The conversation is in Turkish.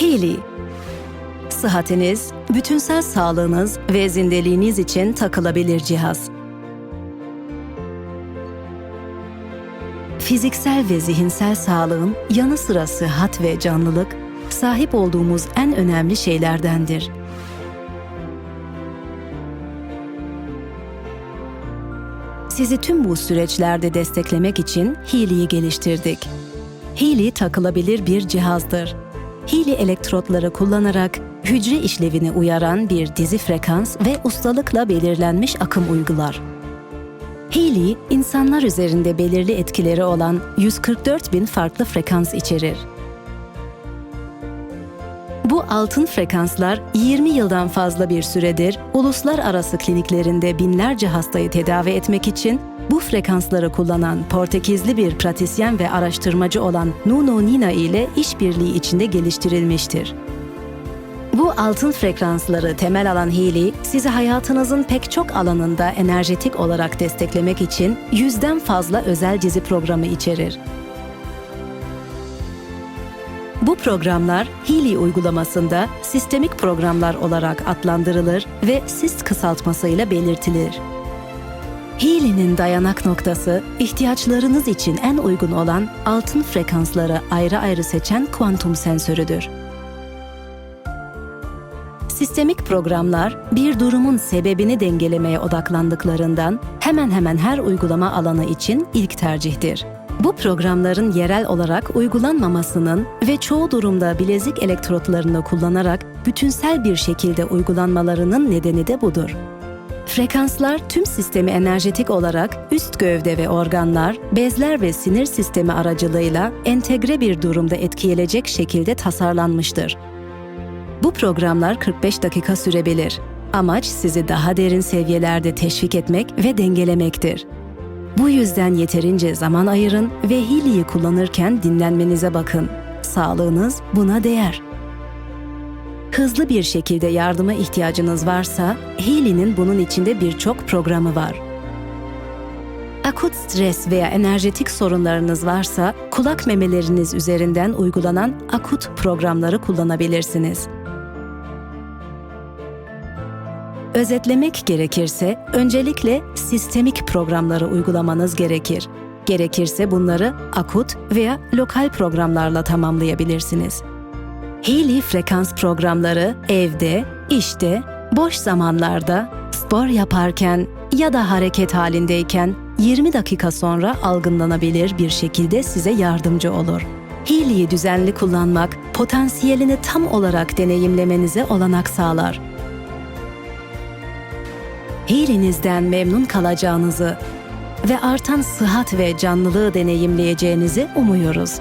Healy Sıhhatiniz, bütünsel sağlığınız ve zindeliğiniz için takılabilir cihaz. Fiziksel ve zihinsel sağlığın yanı sıra sıhhat ve canlılık, sahip olduğumuz en önemli şeylerdendir. Sizi tüm bu süreçlerde desteklemek için Healy'yi geliştirdik. Healy takılabilir bir cihazdır. Healy elektrotları kullanarak hücre işlevini uyaran bir dizi frekans ve ustalıkla belirlenmiş akım uygular. Healy, insanlar üzerinde belirli etkileri olan 144 bin farklı frekans içerir. Bu altın frekanslar 20 yıldan fazla bir süredir uluslararası kliniklerinde binlerce hastayı tedavi etmek için bu frekansları kullanan Portekizli bir pratisyen ve araştırmacı olan Nuno Nina ile işbirliği içinde geliştirilmiştir. Bu altın frekansları temel alan Healy, sizi hayatınızın pek çok alanında enerjetik olarak desteklemek için yüzden fazla özel dizi programı içerir. Bu programlar Healy uygulamasında sistemik programlar olarak adlandırılır ve SIST kısaltmasıyla belirtilir. Healy'nin dayanak noktası, ihtiyaçlarınız için en uygun olan altın frekansları ayrı ayrı seçen kuantum sensörüdür. Sistemik programlar bir durumun sebebini dengelemeye odaklandıklarından hemen hemen her uygulama alanı için ilk tercihtir. Bu programların yerel olarak uygulanmamasının ve çoğu durumda bilezik elektrotlarını kullanarak bütünsel bir şekilde uygulanmalarının nedeni de budur. Frekanslar tüm sistemi enerjetik olarak üst gövde ve organlar, bezler ve sinir sistemi aracılığıyla entegre bir durumda etkilenecek şekilde tasarlanmıştır. Bu programlar 45 dakika sürebilir. Amaç sizi daha derin seviyelerde teşvik etmek ve dengelemektir. Bu yüzden yeterince zaman ayırın ve Healy'yi kullanırken dinlenmenize bakın. Sağlığınız buna değer. Hızlı bir şekilde yardıma ihtiyacınız varsa, Healy'nin bunun içinde birçok programı var. Akut stres veya enerjetik sorunlarınız varsa, kulak memeleriniz üzerinden uygulanan akut programları kullanabilirsiniz. Özetlemek gerekirse öncelikle sistemik programları uygulamanız gerekir. Gerekirse bunları akut veya lokal programlarla tamamlayabilirsiniz. Healy frekans programları evde, işte, boş zamanlarda, spor yaparken ya da hareket halindeyken 20 dakika sonra algılanabilir bir şekilde size yardımcı olur. Healy'yi düzenli kullanmak potansiyelini tam olarak deneyimlemenize olanak sağlar. Healy'nizden memnun kalacağınızı ve artan sıhhat ve canlılığı deneyimleyeceğinizi umuyoruz.